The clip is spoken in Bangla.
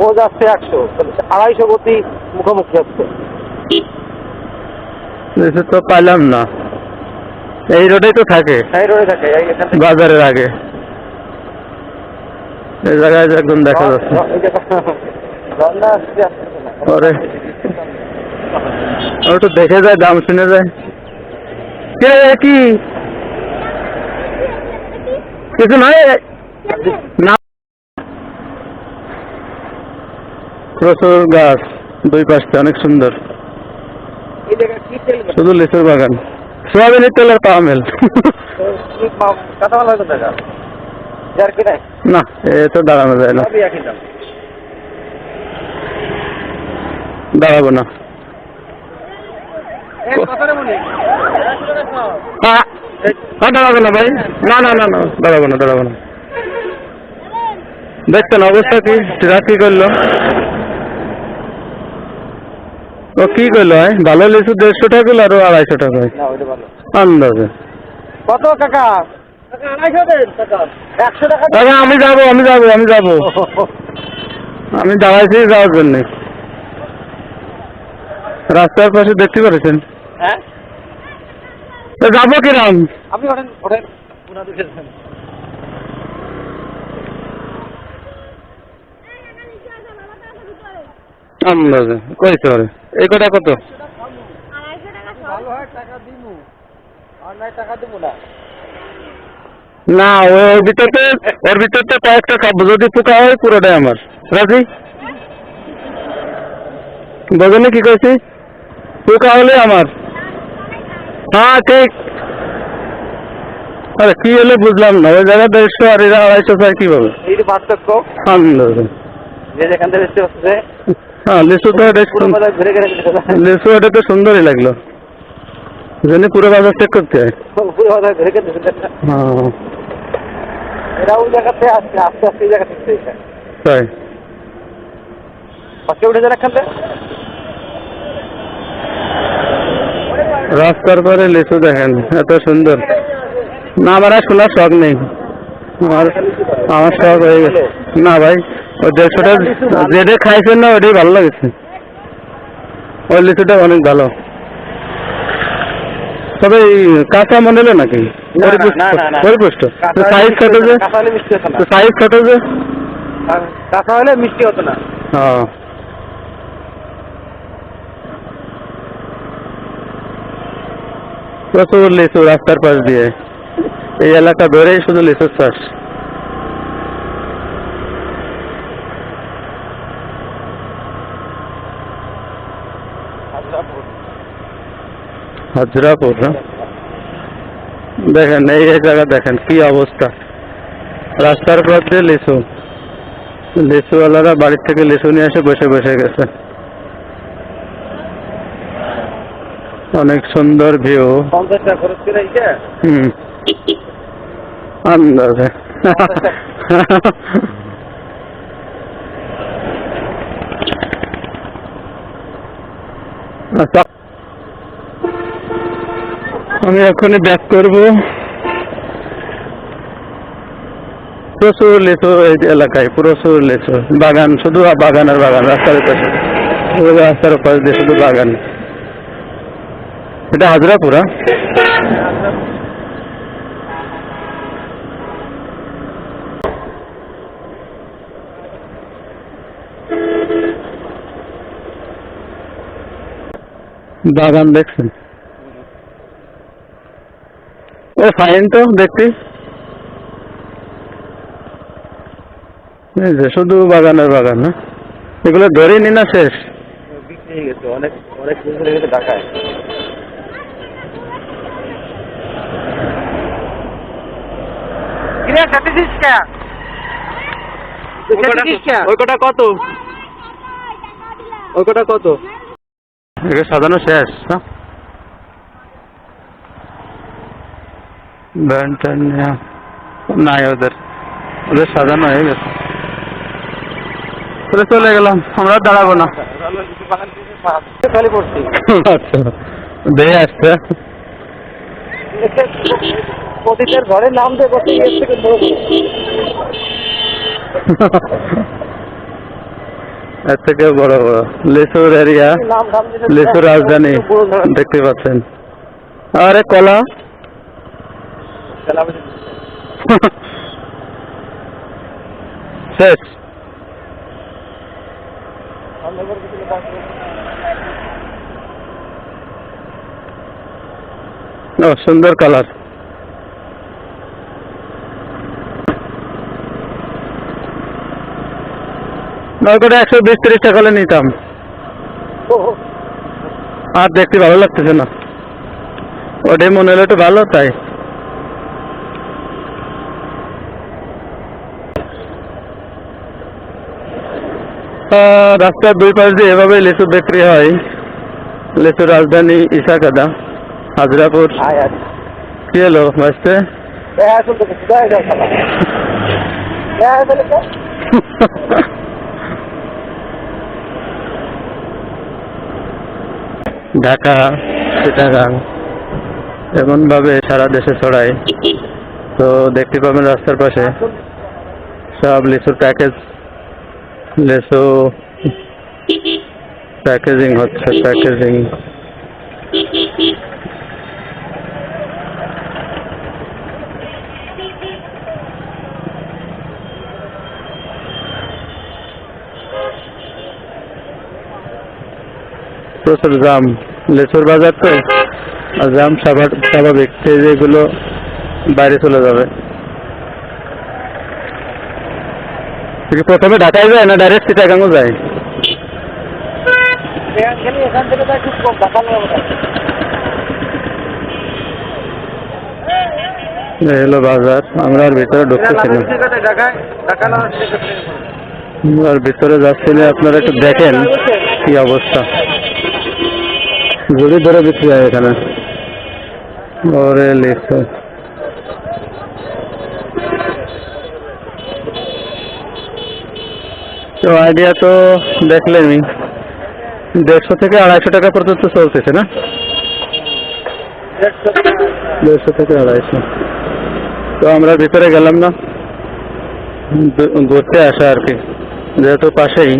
ও যাচ্ছে একশো আড়াইশো গতি মুখোমুখি হচ্ছে। তো পাইলাম না। এই রোডেই তো থাকে। এই রোডে থাকে বাজারের আগে। এই জায়গায় একদম দেখা যাচ্ছে। র- এই যে রওনা আসছে, আসতেছে না। ওরে। ও একটু দেখে যায় দাম শুনে যায়। কে কি? কিছু নয় না প্রচুর গাছ দুই পাশে অনেক সুন্দর? শুধু লিচুর বাগান। সোয়াবিনের তেলের পাওয়া না এ তো দাঁড়ানো যায় না। দাঁড়াবো না। হ্যাঁ হ্যাঁ, দাঁড়াবো না দাঁড়াবো না দাঁড়াবো না। দেখছেন অবস্থা কি? কি করল। ও কি ভাই ভালো লিচু দেড়শো টাকা কিলো আরও আড়াইশো টাকা না ওইটা ভালো। আন্দাজে। কত কাকা? দাদা আমি যাব আমি যাব আমি যাব। আমি দাঁড়াইছি যাওয়ার জন্য। রাস্তার পাশে দেখতে পাচ্ছেন হ্যাঁ? তো যাব কিরাম? আপনি আন্দাজে কইতে পারে এই কটা কত? হয় না ওর ভিতরতে ওর ভিতরতে কয়েকটা খাব। যদি পোকা হয় পুরোটাই আমার। রাজি? বোঝেনি কি কইছি? পোকা হলে আমার। হ্যাঁ ঠিক। আরে কি হলে বুঝলাম না। ওই জায়গায় দেড়শো আর এরা আড়াইশো চাই কীভাবে? এই পার্থক্য। আন্দাজে যে যেখান থেকে হ্যাঁ লিচু তো সুন্দরই লাগল। জন্য পুরো বাজার চেক করতে হয়। হ্যাঁ। রাস্তার পরে লিচু দেখেন, এত সুন্দর। না, আমার আর শোনার শখ নেই। আমার শখ হয়ে গেছে। না ভাই দেড়শোটা যেটা খাইছেন না ওটাই ভালো লাগছে। ওই লিচুটা অনেক ভালো। তবে কাঁচা মনে হলো নাকি। পরিপুষ্ট সাইজ ছোট যে? সাইজ ছোট যে? কাঁচা হলে মিষ্টি হতো না। হ্যাঁ প্রচুর লিচু রাস্তার পাশ দিয়ে। এই এলাকা ধরেই শুধু লিচুর চাষ। হাজরাপুর দেখেন এই জায়গা দেখেন কি অবস্থা। রাস্তার পর দিয়ে লিচু। লিচুওয়ালারা বাড়ির থেকে লিচু নিয়ে এসে বসে বসে গেছে। অনেক সুন্দর ভিউ। হুম। আন্দাজে। আমি এখনই ব্যাক করব। প্রচুর লেসো এই এলাকায়, প্রচুর লেসো বাগান, শুধু বাগান আর বাগান, রাস্তার পাশে। রাস্তার পাশে শুধু বাগান। এটা হাজরাপুরা বাগান দেখছেন। ও ফাইন তো এই যে শুধু বাগানের বাগান না? এগুলো ধরে নি না শেষ? হয়ে অনেক অনেক ঢাকায় ওই কটা কত? ওই কটা কত? এগুলো সাজানো শেষ না? ব্যান্ড ট্যান্ড নাই ওদের। ওদের সাজানো হয়ে গেছে। তাহলে চলে গেলাম আমরা দাঁড়াবো না। আচ্ছা দেখে আসছে। ঘরের নাম দিয়ে এর থেকে বড় বড়। লিচুর এরিয়া লিচু রাজধানী, দেখতে পাচ্ছেন। আরে কলা। শেষ। ও, সুন্দর কালার নয়কটা একশো বিশ তিরিশ টাকা হলে নিতাম। আর দেখতে ভালো লাগতেছে না। ওটাই মনে হলো একটু ভালো তাই। রাস্তার দুই পাশ দিয়ে এভাবে লিচু বিক্রি হয়। লিচু রাজধানী ইসাকাদা হাজরাপুর। কি হলো ঢাকা, চিটাগাং এমনভাবে সারা দেশে ছড়ায়। তো দেখতে পাবেন রাস্তার পাশে। সব লিচুর প্যাকেজ, লেসু প্যাকেজিং হচ্ছে, প্যাকেজিং। প্রচুর দাম লিচুর বাজার তো, আর স্বাভা- স্বাভাবিক, সেই যেগুলো বাইরে চলে যাবে। প্রথমে ঢাকায় যায় না ডাইরেক্ট চিটাগাংও যায়? হলো বাজার, আমরা আর ভিতরে ঢুকতেছি না। ঢাকায় ঢাকা না আর ভিতরে যাচ্ছিলে আপনারা একটু দেখেন কি অবস্থা। যদি ধরে বিক্রি হয় এখানে ওরে লিচু তো আইডিয়া তো দেখলেনই দেড়শো থেকে আড়াইশো টাকা পর্যন্ত চলতেছে না দেড়শো থেকে আড়াইশো তো আমরা ভিতরে গেলাম না ঘু- ঘুরতে আসা আর কি যেহেতু পাশেই